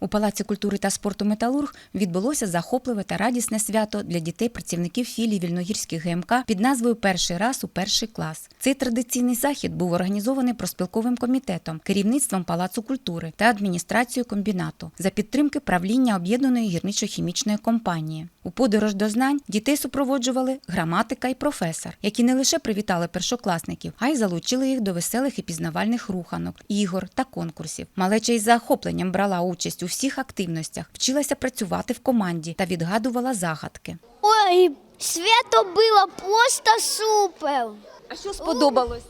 У Палаці культури та спорту Металург відбулося захопливе та радісне свято для дітей-працівників філії Вільногірських ГМК під назвою Перший раз у перший клас. Цей традиційний захід був організований проспілковим комітетом, керівництвом Палацу культури та адміністрацією комбінату за підтримки правління об'єднаної гірничо-хімічної компанії. У подорож до знань дітей супроводжували граматика і професор, які не лише привітали першокласників, а й залучили їх до веселих і пізнавальних руханок, ігор та конкурсів. Малеча із захопленням брала участь у всіх активностях, вчилася працювати в команді та відгадувала загадки. Ой, свято було просто супер. А що сподобалось?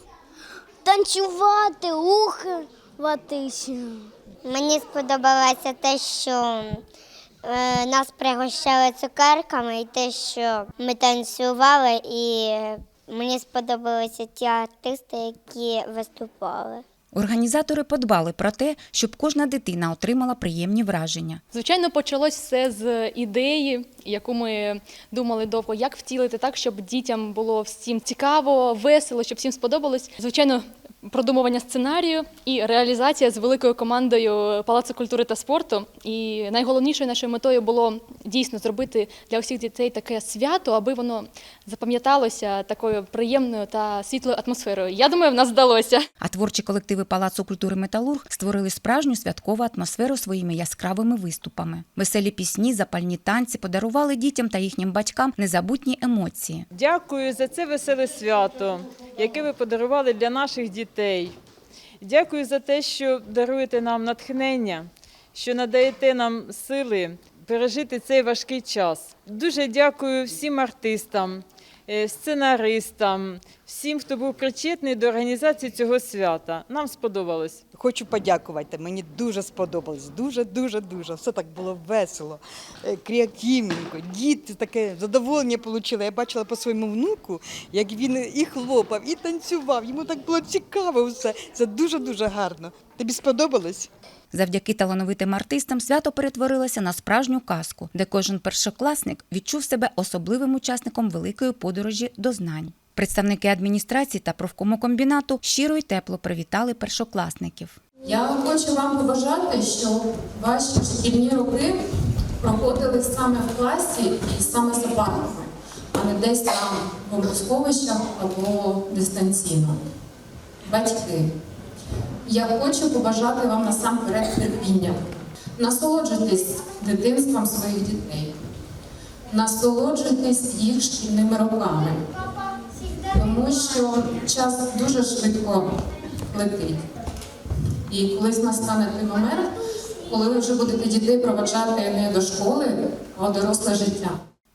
Танцювати, рухатися. Мені сподобалося те, що нас пригощали цукерками, і те, що ми танцювали, і мені сподобалися ті артисти, які виступали. Організатори подбали про те, щоб кожна дитина отримала приємні враження. Звичайно, почалось все з ідеї, яку ми думали довго, як втілити так, щоб дітям було всім цікаво, весело, щоб всім сподобалось. Звичайно, продумування сценарію і реалізація з великою командою Палацу культури та спорту. І найголовнішою нашою метою було дійсно зробити для усіх дітей таке свято, аби воно запам'яталося такою приємною та світлою атмосферою. Я думаю, в нас вдалося. А творчі колективи Палацу культури Металург створили справжню святкову атмосферу своїми яскравими виступами. Веселі пісні, запальні танці подарували дітям та їхнім батькам незабутні емоції. Дякую за це веселе свято, яке ви подарували для наших дітей. Дякую за те, що даруєте нам натхнення, що надаєте нам сили пережити цей важкий час. Дуже дякую всім артистам, сценаристам, всім, хто був причетний до організації цього свята. Нам сподобалось. Хочу подякувати. Мені дуже сподобалось. Дуже, дуже, дуже. Все так було весело, е, креативненько. Діти таке задоволення отримали. Я бачила по своєму внуку, як він і хлопав, і танцював. Йому так було цікаво все. Це дуже дуже гарно. Тобі сподобалось? Завдяки талановитим артистам свято перетворилося на справжню казку, де кожен першокласник відчув себе особливим учасником великої подорожі до знань. Представники адміністрації та профкомокомбінату щиро й тепло привітали першокласників. Я хочу вам побажати, щоб ваші шкільні роки проходили саме в класі і саме за партами, а не десь там в бомбосховищах або дистанційно. Батьки, я хочу побажати вам насамперед терпіння. Насолоджуйтесь дитинством своїх дітей, насолоджуйтесь їх шкільними роками, тому що час дуже швидко летить. І колись настане той момент, коли ви вже будете дітей проваджати не до школи, а доросле життя.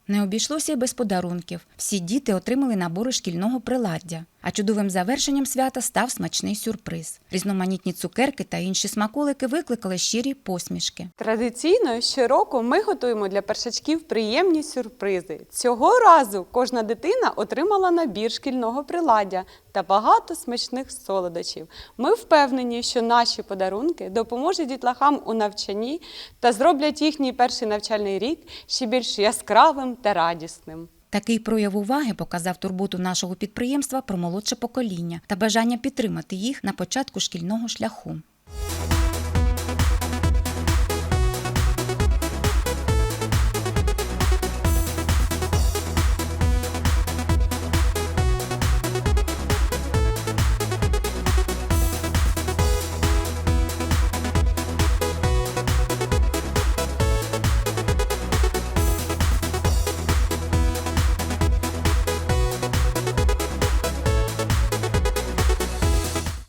Не обійшлося й без подарунків. Всі діти отримали набори шкільного приладдя. А чудовим завершенням свята став смачний сюрприз. Різноманітні цукерки та інші смаколики викликали щирі посмішки. Традиційно щороку ми готуємо для першачків приємні сюрпризи. Цього разу кожна дитина отримала набір шкільного приладдя та багато смачних солодощів. Ми впевнені, що наші подарунки допоможуть дітлахам у навчанні та зроблять їхній перший навчальний рік ще більш яскравим та радісним. Такий прояв уваги показав турботу нашого підприємства про молодше покоління та бажання підтримати їх на початку шкільного шляху.